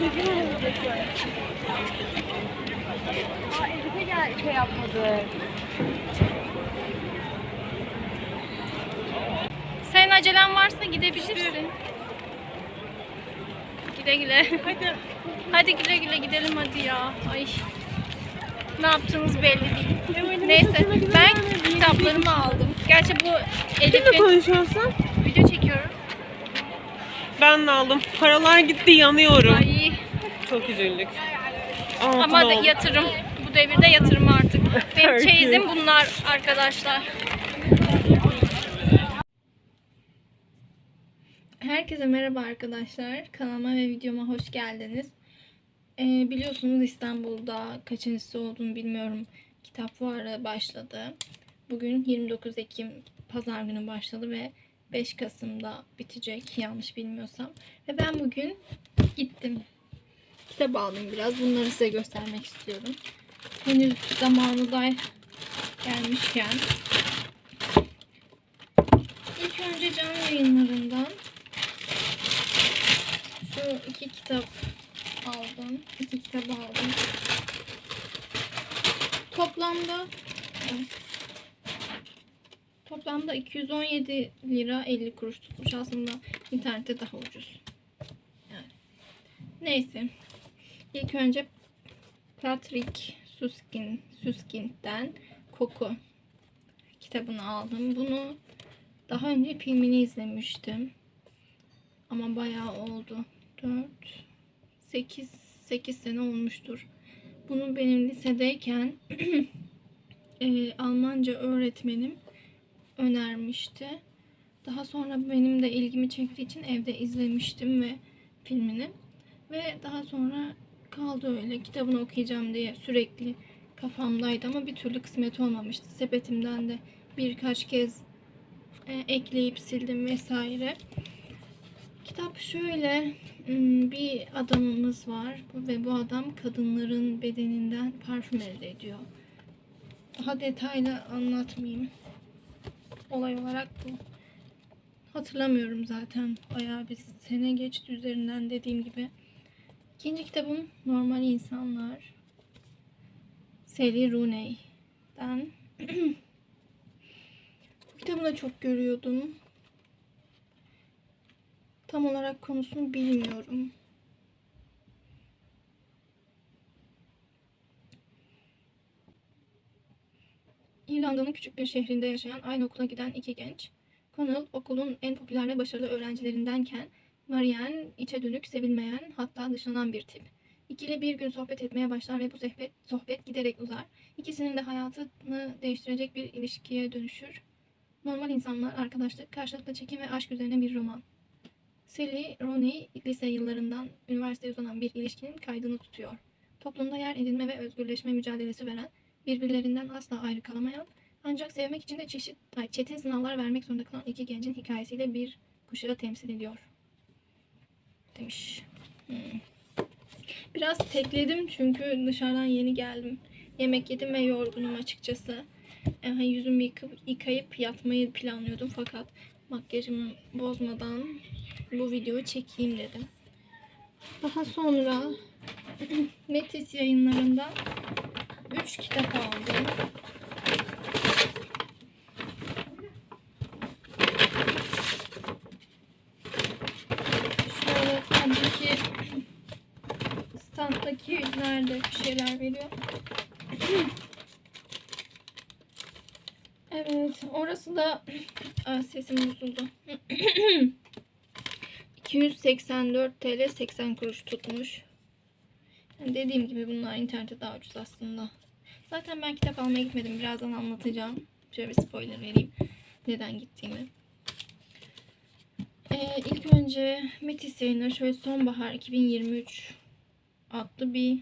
Aa Ezgi gel şey yapmadı. Senin acelen varsa gidebilirsin. Güle güle. Hadi. Hadi güle güle gidelim hadi ya. Ay. Ne yaptığınız belli değil. Neyse ben kitaplarımı aldım. Gerçi bu Kimle Elif'in konuşuyorsun? video çekiyorum. Ben de aldım. Paralar gitti yanıyorum. Ay Çok üzüldük. ama da yatırım. Bu devirde yatırım artık. Benim çeyizim bunlar arkadaşlar. Herkese merhaba arkadaşlar. Kanalıma ve videoma hoş geldiniz. Ee, biliyorsunuz İstanbul'da kaçıncısı olduğunu bilmiyorum. Kitap fuarı başladı. Bugün 29 Ekim pazar günü başladı ve 5 Kasım'da bitecek yanlış bilmiyorsam. Ve ben bugün gittim. Kitap aldım biraz. Bunları size göstermek istiyorum. Henüz zamanı da gelmişken. İlk önce canlı yayınlarından şu iki kitap aldım. İki kitap aldım. Toplamda toplamda 217 lira 50 kuruş tutmuş. Aslında internette daha ucuz. Neyse. İlk önce Patrick Suskin Suskind'den Koku kitabını aldım. Bunu daha önce filmini izlemiştim. Ama bayağı oldu. 4 8 8 sene olmuştur. Bunu benim lisedeyken e, Almanca öğretmenim önermişti. Daha sonra benim de ilgimi çektiği için evde izlemiştim ve filmini. Ve daha sonra kaldı öyle. Kitabını okuyacağım diye sürekli kafamdaydı ama bir türlü kısmet olmamıştı. Sepetimden de birkaç kez e, ekleyip sildim vesaire. Kitap şöyle hmm, bir adamımız var ve bu adam kadınların bedeninden parfüm elde ediyor. Daha detaylı anlatmayayım. Olay olarak bu. Hatırlamıyorum zaten. Bayağı bir sene geçti üzerinden dediğim gibi. İkinci kitabım Normal İnsanlar. Sally Rooney'den. Bu kitabı da çok görüyordum. Tam olarak konusunu bilmiyorum. İrlanda'nın küçük bir şehrinde yaşayan aynı okula giden iki genç. Connell okulun en popüler ve başarılı öğrencilerindenken Marianne içe dönük, sevilmeyen, hatta dışlanan bir tip. İkili bir gün sohbet etmeye başlar ve bu sohbet, sohbet giderek uzar. İkisinin de hayatını değiştirecek bir ilişkiye dönüşür. Normal insanlar, arkadaşlık, karşılıklı çekim ve aşk üzerine bir roman. Sally, Ronnie lise yıllarından üniversiteye uzanan bir ilişkinin kaydını tutuyor. Toplumda yer edinme ve özgürleşme mücadelesi veren, birbirlerinden asla ayrı kalamayan, ancak sevmek için de çeşit, çetin sınavlar vermek zorunda kalan iki gencin hikayesiyle bir kuşağı temsil ediyor. Demiş. Hmm. Biraz tekledim çünkü dışarıdan yeni geldim. Yemek yedim ve yorgunum açıkçası. Yani yüzümü yıkayıp, yıkayıp yatmayı planlıyordum fakat makyajımı bozmadan bu videoyu çekeyim dedim. Daha sonra Metis yayınlarından 3 kitap aldım. Şöyle tabii ki standdakiler de bir şeyler veriyor. Evet, orası da Aa, sesim bozuldu. 284 TL 80 kuruş tutmuş. Yani dediğim gibi bunlar internette daha ucuz aslında. Zaten ben kitap almaya gitmedim. Birazdan anlatacağım. Şöyle bir spoiler vereyim. Neden gittiğimi. Ee, ilk önce Metis yayınları şöyle sonbahar 2023 adlı bir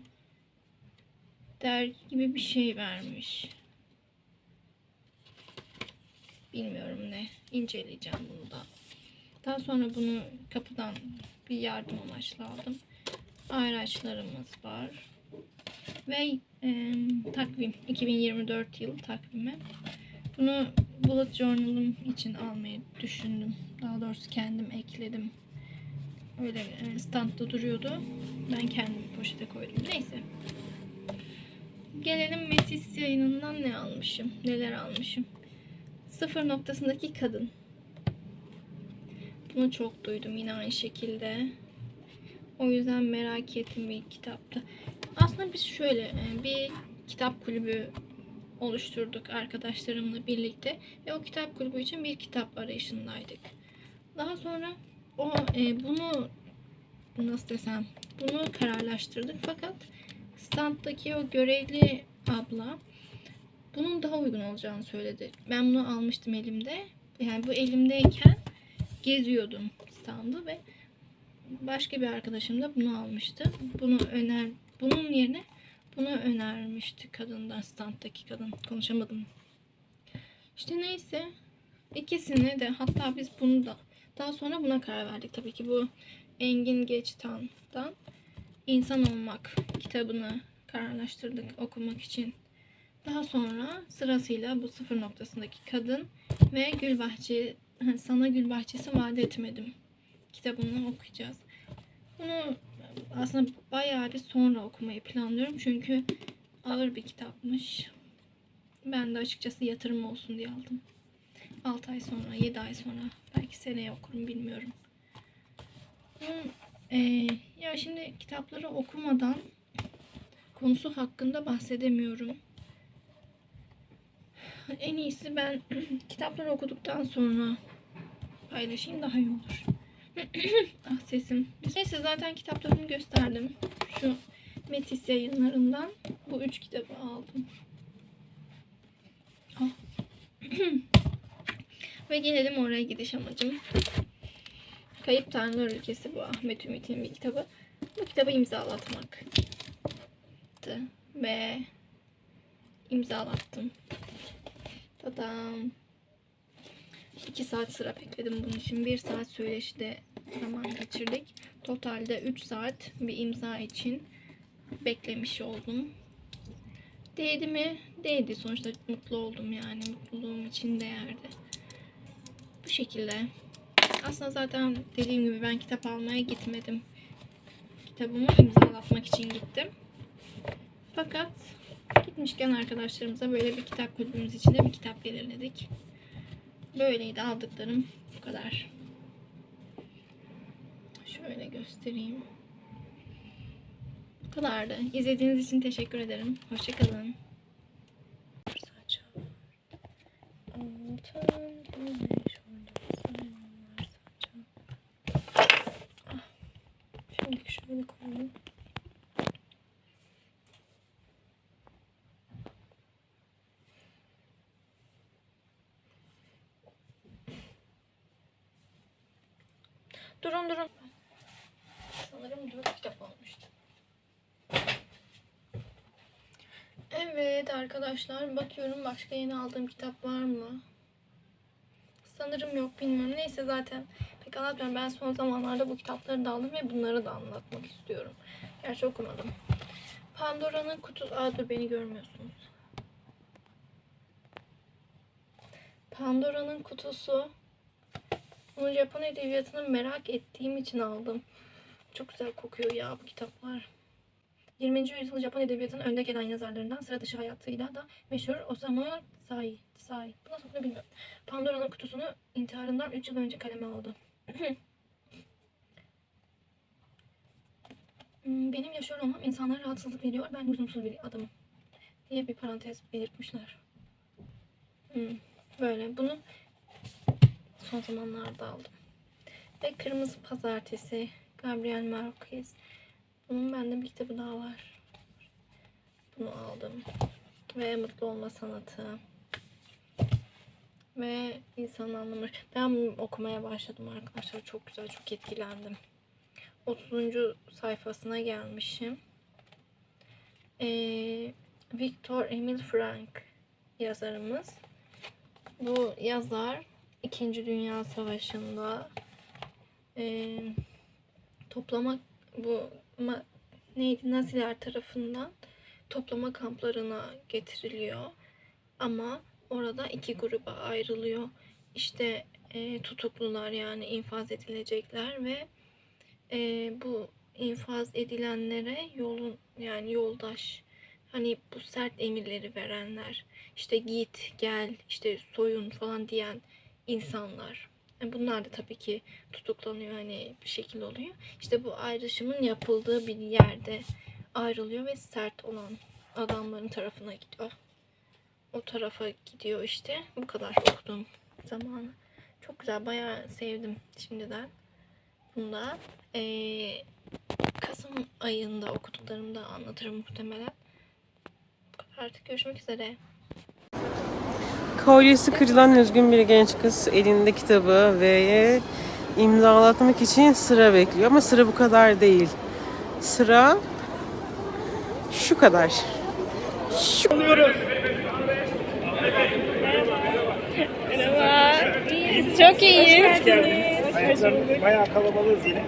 dergi gibi bir şey vermiş. Bilmiyorum ne. İnceleyeceğim bunu da. Daha sonra bunu kapıdan bir yardım amaçlı aldım. Ayraçlarımız var. Ve e, takvim. 2024 yıl takvimi. Bunu bullet journal'ım için almayı düşündüm. Daha doğrusu kendim ekledim. Öyle e, standta duruyordu. Ben kendim poşete koydum. Neyse. Gelelim Metis yayınından ne almışım? Neler almışım? Sıfır noktasındaki kadın. Bunu çok duydum yine aynı şekilde. O yüzden merak ettim bir kitapta. Aslında biz şöyle e, bir kitap kulübü oluşturduk arkadaşlarımla birlikte ve o kitap kulübü için bir kitap arayışındaydık. Daha sonra o e, bunu nasıl desem bunu kararlaştırdık fakat standdaki o görevli abla bunun daha uygun olacağını söyledi. Ben bunu almıştım elimde. Yani bu elimdeyken geziyordum standı ve başka bir arkadaşım da bunu almıştı. Bunu öner bunun yerine bunu önermişti kadından standdaki kadın. Konuşamadım. İşte neyse ikisini de hatta biz bunu da daha sonra buna karar verdik. Tabii ki bu Engin Geçtan'dan İnsan Olmak kitabını kararlaştırdık okumak için. Daha sonra sırasıyla bu sıfır noktasındaki kadın ve Gülbahçe sana Gülbahçesi vaat etmedim kitabını okuyacağız. Bunu aslında bayağı bir sonra okumayı planlıyorum çünkü ağır bir kitapmış. Ben de açıkçası yatırım olsun diye aldım. 6 ay sonra, 7 ay sonra belki seneye okurum bilmiyorum. Bunun, eee, ya şimdi kitapları okumadan konusu hakkında bahsedemiyorum. En iyisi ben kitapları okuduktan sonra paylaşayım daha iyi olur. ah sesim. Neyse zaten kitaplarımı gösterdim. Şu Metis yayınlarından bu üç kitabı aldım. Ah. Ve gelelim oraya gidiş amacım. Kayıp Tanrılar Ülkesi bu Ahmet Ümit'in bir kitabı. Bu kitabı imzalatmak. Ve imzalattım. Tadam. 2 saat sıra bekledim bunun için. 1 saat söyleşide zaman geçirdik. Totalde 3 saat bir imza için beklemiş oldum. Değdi mi? Değdi. Sonuçta mutlu oldum yani. Mutluluğum için değerdi. Bu şekilde. Aslında zaten dediğim gibi ben kitap almaya gitmedim. Kitabımı imzalatmak için gittim. Fakat gitmişken arkadaşlarımıza böyle bir kitap kulübümüz içinde bir kitap belirledik. Böyleydi aldıklarım bu kadar. Şöyle göstereyim. Bu kadardı. İzlediğiniz için teşekkür ederim. Hoşçakalın. Şimdi şöyle koyalım. Durun durun. Sanırım dört kitap olmuştu. Evet arkadaşlar bakıyorum başka yeni aldığım kitap var mı? Sanırım yok bilmiyorum. Neyse zaten pek anlatmıyorum. Ben son zamanlarda bu kitapları da aldım ve bunları da anlatmak istiyorum. Gerçi okumadım. Pandora'nın kutusu... Aa dur beni görmüyorsunuz. Pandora'nın kutusu. Bunu Japon edebiyatını merak ettiğim için aldım. Çok güzel kokuyor ya bu kitaplar. 20. yüzyıl Japon edebiyatının önde gelen yazarlarından sıra dışı hayatıyla da meşhur Osamu Sai. Sai. Bu nasıl okunuyor bilmiyorum. Pandora'nın kutusunu intiharından 3 yıl önce kaleme aldı. Hmm, Benim yaşıyor olmam insanlara rahatsızlık veriyor. Ben lüzumsuz bir adamım. Diye bir parantez belirtmişler. Hmm, Böyle. Bunu son zamanlarda aldım. Ve Kırmızı Pazartesi. Gabriel Marquez. Bunun bende bir kitabı daha var. Bunu aldım. Ve Mutlu Olma Sanatı. Ve insan anlamı. Ben okumaya başladım arkadaşlar. Çok güzel, çok etkilendim. 30. sayfasına gelmişim. Ee, Viktor Emil Frank yazarımız. Bu yazar İkinci Dünya Savaşı'nda e, toplama bu ma, neydi Naziler tarafından toplama kamplarına getiriliyor. Ama orada iki gruba ayrılıyor. İşte e, tutuklular yani infaz edilecekler ve e, bu infaz edilenlere yolun yani yoldaş hani bu sert emirleri verenler işte git gel işte soyun falan diyen insanlar. E, Bunlar da tabii ki tutuklanıyor hani bir şekilde oluyor. İşte bu ayrışımın yapıldığı bir yerde ayrılıyor ve sert olan adamların tarafına gidiyor. O tarafa gidiyor işte. Bu kadar okudum zamanı. Çok güzel. Bayağı sevdim şimdiden. Bunda eee, Kasım ayında okuduklarımda anlatırım muhtemelen. Bu kadar artık görüşmek üzere. Kolyesi kırılan üzgün bir genç kız elinde kitabı ve imzalatmak için sıra bekliyor. Ama sıra bu kadar değil. Sıra şu kadar. Şu Çok iyiyiz. Hoş geldiniz. Bayağı kalabalığız yine.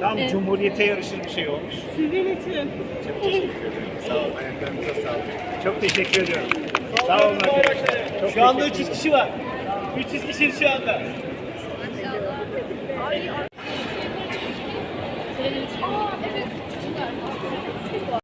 Tam cumhuriyete yarışır bir şey olmuş. Sizin için. Çok teşekkür ederim. Sağ olun. Ayaklarınıza sağlık. Çok teşekkür ediyorum. Sağ olun arkadaşlar. Şu anda teşekkür 300 kişi var. 300 kişiyiz şu anda.